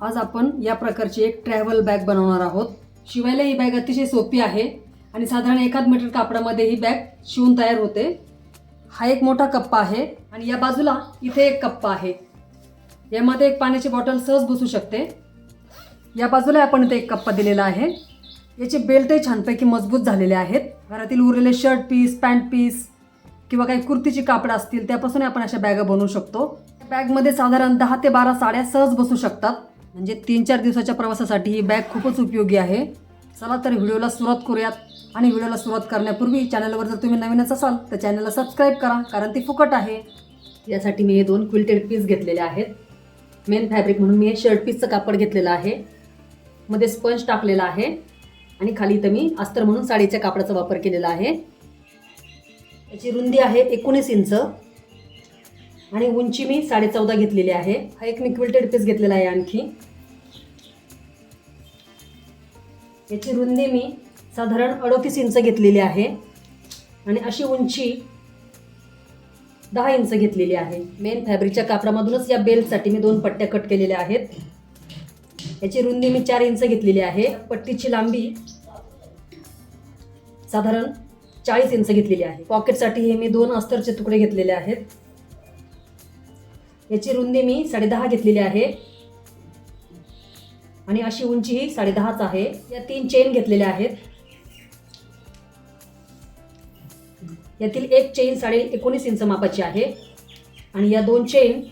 आज आपण या प्रकारची एक ट्रॅव्हल बॅग बनवणार आहोत. शिवायला ही बॅग अतिशय सोपी आहे आणि साधारण एखाद मीटर कापडामध्ये ही बॅग शिवून तयार होते. हा एक मोठा कप्पा आहे आणि या बाजूला इथे एक कप्पा आहे. यामध्ये एक पाण्याची बॉटल सहज बसू शकते. या बाजूला आपण इथे एक कप्पा दिलेला आहे. याचे बेल्टही छानपैकी मजबूत झालेले आहेत. घरातील उरलेले शर्ट पीस पॅन्ट पीस किंवा काही कुर्तीची कापडं असतील त्यापासून आपण अशा बॅगा बनवू शकतो. बॅगमध्ये साधारण दहा ते बारा साड्या सहज बसू शकतात. म्हणजे तीन चार दिवसाच्या प्रवासासाठी ही बॅग खूपच उपयोगी आहे. चला तर व्हिडिओला सुरुवात करूयात. आणि व्हिडिओला सुरुवात करण्यापूर्वी चॅनलवर जर तुम्ही नवीनच असाल तर चॅनलला सबस्क्राईब करा कारण ती फुकट आहे. यासाठी मी हे दोन क्विल्टेड पीस घेतलेले आहेत. मेन फॅब्रिक म्हणून मी हे शर्ट पीसचं कापड घेतलेलं आहे. मध्ये स्पंज टाकलेला आहे. आणि खाली इथं मी अस्तर म्हणून साडीच्या कापडाचा वापर केलेला आहे. याची रुंदी आहे एकोणीस इंच. आणि उंची मी साडे चौदा घेतलेली आहे. हा एक मी क्विल्टेड पीस घेतलेला आहे आणखी. याची रुंदी मी साधारण अडोतीस इंच घेतलेली आहे. आणि अशी उंची दहा इंच घेतलेली आहे. मेन फॅब्रिकच्या कापडामधूनच या बेल्टसाठी मी दोन पट्ट्या कट केलेल्या आहेत. याची रुंदी मी चार इंच घेतलेली आहे. पट्टीची लांबी साधारण चाळीस इंच घेतलेली आहे. पॉकेटसाठी हे मी दोन अस्तरचे तुकडे घेतलेले आहेत. याची रुंदी मी साडेदहा घेतलेली आहे. आणि अशी उंची ही साडेदहाच आहे. या तीन चेन घेतलेल्या आहेत. यातील एक चेन साडे एकोणीस इंच मापाची आहे. आणि या दोन चेन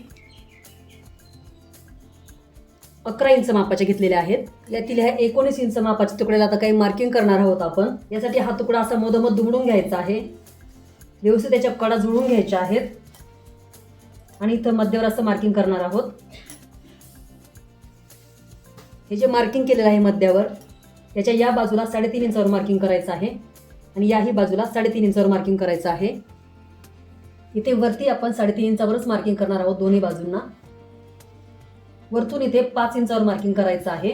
अकरा इंच मापाच्या घेतलेल्या आहेत. यातील ह्या एकोणीस इंच मापाच्या तुकड्याला आता काही मार्किंग करणार आहोत आपण. यासाठी हा तुकडा असा मधोमध दुमडून घ्यायचा आहे. व्यवस्थित त्याच्या कडा जुळून घ्यायच्या आहेत. आणि इथं मध्यावर असं मार्किंग करणार आहोत. हे जे मार्किंग केलेलं आहे मध्यावर याच्या या बाजूला साडेतीन इंचावर मार्किंग करायचं आहे आणि याही बाजूला साडेतीन इंचावर मार्किंग करायचं आहे. इथे वरती आपण साडेतीन इंचावरच मार्किंग करणार आहोत दोन्ही बाजूंना. वरतून इथे पाच इंचावर मार्किंग करायचं आहे.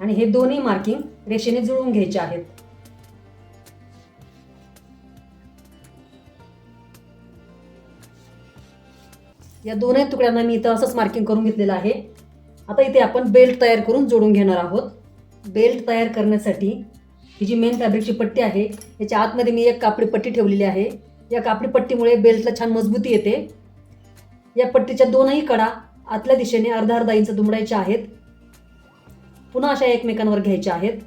आणि हे दोन्ही मार्किंग रेषेने जुळवून घ्यायचे आहेत. या दोन्ही तुकड्यांना मी इथं असंच मार्किंग करून घेतलेलं आहे. आता इथे आपण बेल्ट तयार करून जोडून घेणार आहोत. बेल्ट तयार करण्यासाठी ही जी मेन फॅब्रिकची पट्टी आहे याच्या आतमध्ये मी एक कापडी पट्टी ठेवलेली आहे. या कापडी पट्टीमुळे बेल्टला छान मजबूती येते. या पट्टीच्या दोनही कडा आतल्या दिशेने अर्धा अर्धा इंच दुमडायच्या आहेत. पुन्हा अशा एकमेकांवर घ्यायच्या आहेत.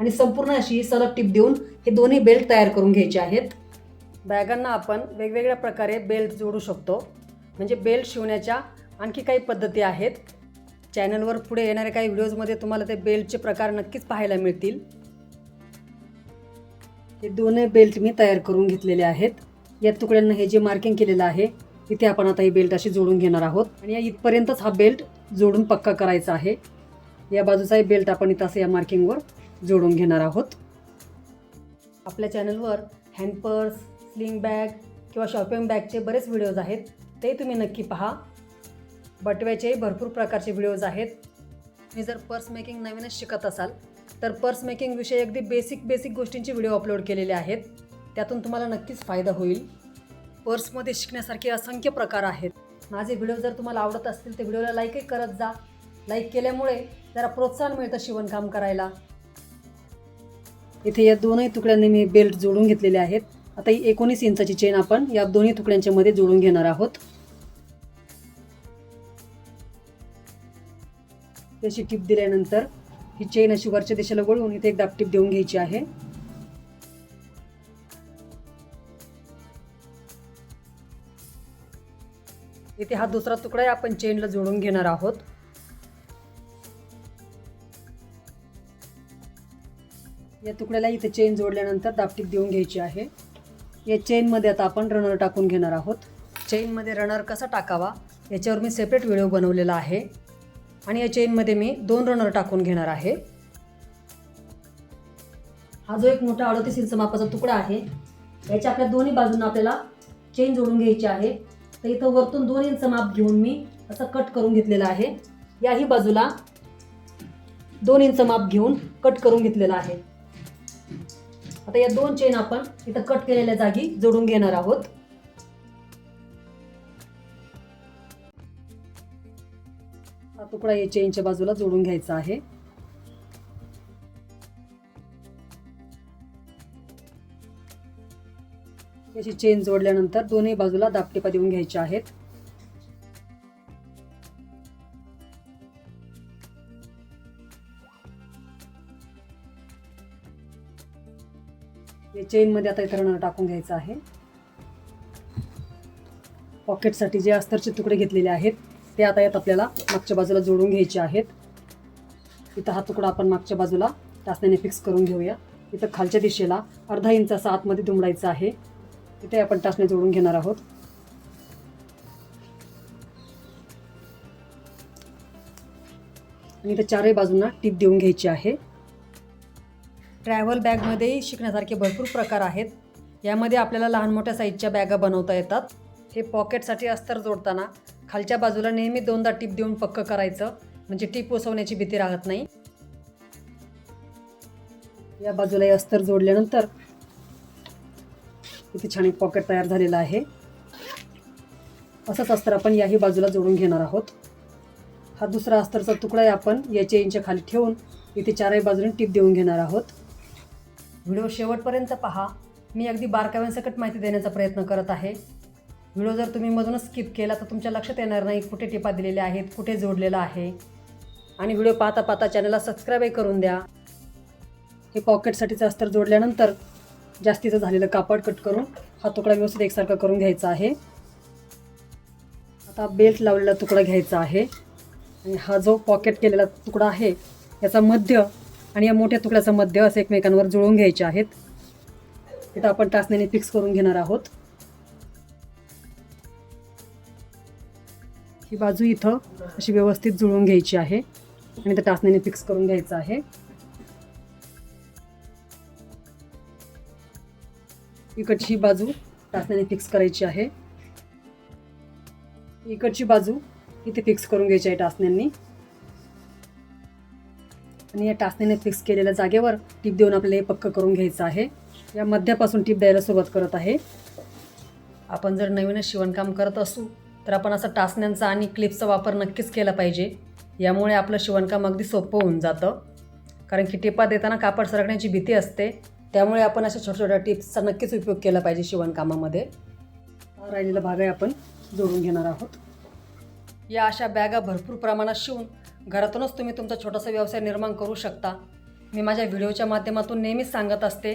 आणि संपूर्ण अशी सलग टीप देऊन हे दोन्ही बेल्ट तयार करून घ्यायचे आहेत. बॅगांना आपण वेगवेगळ्या प्रकारे बेल्ट जोडू शकतो. म्हणजे बेल्ट शिवण्याच्या आणखी काही पद्धती आहेत. चॅनलवर पुढे येणाऱ्या काही व्हिडिओजमध्ये तुम्हाला ते बेल्टचे प्रकार नक्कीच पाहायला मिळतील. हे दोन्ही बेल्ट मी तयार करून घेतलेले आहेत. या तुकड्यांना हे जे मार्किंग केलेलं आहे इथे आपण आता ही बेल्ट अशी जोडून घेणार आहोत. आणि या इथपर्यंतच हा बेल्ट जोडून पक्का करायचा आहे. या बाजूचाही बेल्ट आपण इथं असं या मार्किंगवर जोडून घेणार आहोत. आपल्या चॅनलवर हँडपर्स स्लिंग बॅग किंवा शॉपिंग बॅगचे बरेच व्हिडिओज आहेत. ते तुम्ही नक्की पहा. बटव्याचेही भरपूर प्रकारचे व्हिडिओज आहेत. तुम्ही जर पर्स मेकिंग नवीनच शिकत असाल तर पर्स मेकिंगविषयी अगदी बेसिक बेसिक गोष्टींचे व्हिडिओ अपलोड केलेले आहेत. त्यातून तुम्हाला नक्कीच फायदा होईल. पर्समध्ये शिकण्यासारखे असंख्य प्रकार आहेत. माझे व्हिडिओ जर तुम्हाला आवडत असतील तर व्हिडिओला लाईकही करत जा. लाईक केल्यामुळे जरा प्रोत्साहन मिळतं शिवणकाम करायला. इथे या दोनही तुकड्यांनी मी बेल्ट जोडून घेतलेले आहेत. आता ही एकोणीस इंचाची चेन आपण या दोन्ही तुकड्यांच्या मध्ये जोडून घेणार आहोत. अशी टीप दिल्यानंतर ही चेन अशी वरच्या दिशेला वळून इथे एक दाबटीप देऊन घ्यायची आहे. इथे हा दुसरा तुकडा आपण चेनला जोडून घेणार आहोत. या तुकड्याला इथे चेन जोडल्यानंतर दापटीप देऊन घ्यायची आहे. या चेनमध्ये आता आपण रनर टाकून घेणार आहोत. चेनमध्ये रनर कसा टाकावा याच्यावर मी सेपरेट व्हिडिओ बनवलेला आहे. आणि या चेनमध्ये मी दोन रनर टाकून घेणार आहे. हा जो एक मोठा अडतीस इंच मापाचा तुकडा आहे याच्या आपल्या दोन्ही बाजूंना आपल्याला चेन जोडून घ्यायची आहे. तर इथं वरतून दोन इंच माप घेऊन मी असं कट करून घेतलेलं आहे. याही बाजूला दोन इंच माप घेऊन कट करून घेतलेलं आहे. आता या दोन चेन आपण इथं कट केलेल्या जागी जोडून घेणार आहोत. हा तुकडा या चेनच्या बाजूला जोडून घ्यायचा आहे. याची चेन जोडल्यानंतर दोन्ही बाजूला दापटिपा देऊन घ्यायच्या आहेत. हे चेनमध्ये आता इतर टाकून घ्यायचं आहे. पॉकेटसाठी जे अस्तरचे तुकडे घेतलेले आहेत ते आता यात आपल्याला मागच्या बाजूला जोडून घ्यायचे आहेत. इथं हा तुकडा आपण मागच्या बाजूला टाचण्याने फिक्स करून घेऊया. इथं खालच्या दिशेला अर्धा इंच असा आतमध्ये दुमडायचा आहे. इथे आपण टाचणे जोडून घेणार आहोत. आणि इथं चारही बाजूंना टीप देऊन घ्यायची आहे. ट्रॅव्हल बॅगमध्ये शिकण्यासारखे भरपूर प्रकार आहेत. यामध्ये आपल्याला लहान मोठ्या साईजच्या बॅगा बनवता येतात. हे पॉकेटसाठी अस्तर जोडताना खालच्या बाजूला नेहमी दोनदा टीप देऊन पक्क करायचं. म्हणजे टीप उसवण्याची भीती राहत नाही. या बाजूला हे अस्तर जोडल्यानंतर इथे छान एक पॉकेट तयार झालेलं आहे. असंच अस्तर आपण याही बाजूला जोडून घेणार आहोत. हा दुसरा अस्तरचा तुकडा आपण याच्या इंच्या खाली ठेवून इथे चारही बाजूने टीप देऊन घेणार आहोत. व्हिडिओ शेवटपर्यंत पहा. मी अगदी बारकाव्यांसकट माहिती देण्याचा प्रयत्न करत आहे. व्हिडिओ जर तुम्ही मधूनच स्किप केला तर तुमच्या लक्षात येणार नाही कुठे टिपा दिलेल्या आहेत कुठे जोडलेला आहे. आणि व्हिडिओ पाहता पाहता चॅनलला सबस्क्राईबही करून द्या. हे पॉकेटसाठीचं अस्तर जोडल्यानंतर जास्तीचं झालेलं कापड कट करून हा तुकडा व्यवस्थित एकसारखा करून घ्यायचा आहे. आता बेल्ट लावलेला तुकडा घ्यायचा आहे. आणि हा जो पॉकेट केलेला तुकडा आहे याचा मध्य आणि या मोठ्या तुकड्याचा मध्य असं एकमेकांवर जुळवून घ्यायचे आहेत. इथं आपण टाचण्याने फिक्स करून घेणार आहोत. ही बाजू इथं अशी व्यवस्थित जुळवून घ्यायची आहे. आणि त्या टाचण्याने फिक्स करून घ्यायचं आहे. इकडची ही बाजू टाचण्याने फिक्स करायची आहे. इकडची बाजू इथे फिक्स करून घ्यायची आहे टाचण्यांनी. आणि या टाचण्याने फिक्स केलेल्या जागेवर टीप देऊन आपल्याला हे पक्क करून घ्यायचं आहे. या मध्यापासून टीप द्यायला सुरुवात करत आहे. आपण जर नवीनच शिवणकाम करत असू तर आपण असं टाचण्यांचा आणि क्लिपचा वापर नक्कीच केला पाहिजे. यामुळे आपलं शिवणकाम अगदी सोपं होऊन जातं. कारण की टिपा देताना कापड सरकण्याची भीती असते. त्यामुळे आपण अशा छोट्या छोट्या टिप्सचा नक्कीच उपयोग केला पाहिजे शिवणकामामध्ये. राहिलेला भाग आहे आपण जोडून घेणार आहोत. या अशा बॅगा भरपूर प्रमाणात शिवून घरातूनच तुम्ही तुमचा छोटासा व्यवसाय निर्माण करू शकता. मी माझ्या व्हिडिओच्या माध्यमातून नेहमीच सांगत असते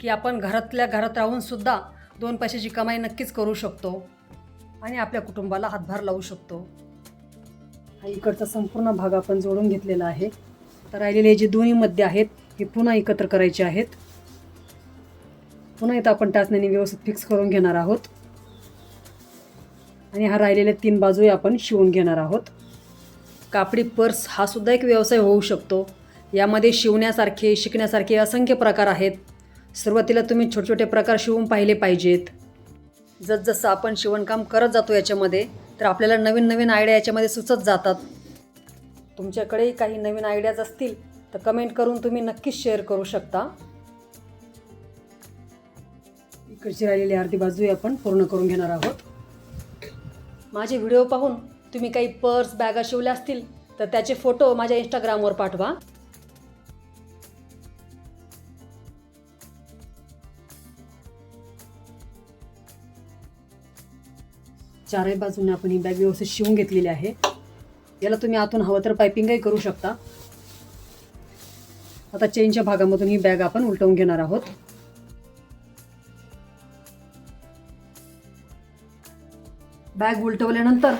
की आपण घरातल्या घरात राहूनसुद्धा दोन पैशाची कमाई नक्कीच करू शकतो आणि आपल्या कुटुंबाला हातभार लावू शकतो. हा इकडचा संपूर्ण भाग आपण जोडून घेतलेला आहे. तर राहिलेले जे दोन्ही मध्य आहेत हे पुन्हा एकत्र करायचे आहेत. पुन्हा इथं आपण टाचण्याने व्यवस्थित फिक्स करून घेणार आहोत. आणि हा राहिलेल्या तीन बाजूही आपण शिवून घेणार आहोत. कापडी पर्स हा सुद्धा एक व्यवसाय होऊ शकतो. यामध्ये शिवण्यासारखे शिकण्यासारखे असंख्य प्रकार आहेत. सुरुवातीला तुम्ही छोटे छोटे प्रकार शिवून पाहिले पाहिजेत. जसजसं आपण शिवणकाम करत जातो याच्यामध्ये तर आपल्याला नवीन नवीन आयडिया याच्यामध्ये सुचत जातात. तुमच्याकडेही काही नवीन आयडियाज असतील तर कमेंट करून तुम्ही नक्कीच शेअर करू शकता. इकडची राहिलेली अर्धी बाजूही आपण पूर्ण करून घेणार आहोत. माझे व्हिडिओ पाहून तुम्ही काही पर्स बॅगा शिवल्या असतील तर त्याचे फोटो माझ्या इंस्टाग्रामवर पाठवा. चारही बाजूने आपण ही बॅग व्यवस्थित शिवून घेतलेली आहे. याला तुम्ही आतून हवं तर पायपिंगही करू शकता. आता चेनच्या भागामधून ही बॅग आपण उलटवून घेणार आहोत. बॅग उलटवल्यानंतर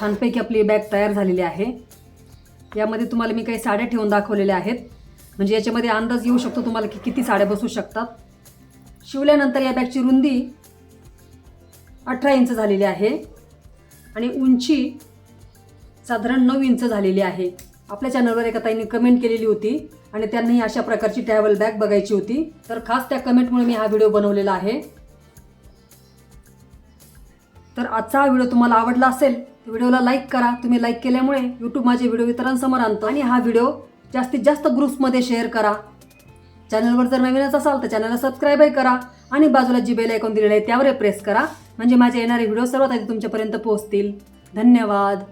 छानपैकी आपली बॅग तयार झालेली आहे. यामध्ये तुम्हाला मी काही साड्या ठेवून दाखवलेल्या आहेत. म्हणजे याच्यामध्ये अंदाज येऊ शकतो तुम्हाला की किती साड्या बसू शकतात. शिवल्यानंतर या बॅगची रुंदी अठरा इंच झालेली आहे. आणि उंची साधारण नऊ इंच झालेली आहे. आपल्या चॅनलवर एका ताईंनी कमेंट केलेली होती आणि त्यांनाही अशा प्रकारची ट्रॅव्हल बॅग बघायची होती. तर खास त्या कमेंटमुळे मी हा व्हिडिओ बनवलेला आहे. तर आजचा हा व्हिडिओ तुम्हाला आवडला असेल व्हिडिओला लाईक करा. तुम्ही लाईक केल्यामुळे यूट्यूब माझे व्हिडिओ इतरांसमोर आणतो आणि हा व्हिडिओ जास्तीत जास्त ग्रुप्समध्ये शेअर करा. चॅनलवर जर नवीनच असाल तर चॅनलला सबस्क्राईबही करा आणि बाजूला जी बेल ऐकून दिलेलं आहे त्यावरही प्रेस करा. म्हणजे माझे येणारे व्हिडिओ सर्वात आधी तुमच्यापर्यंत पोहोचतील. धन्यवाद.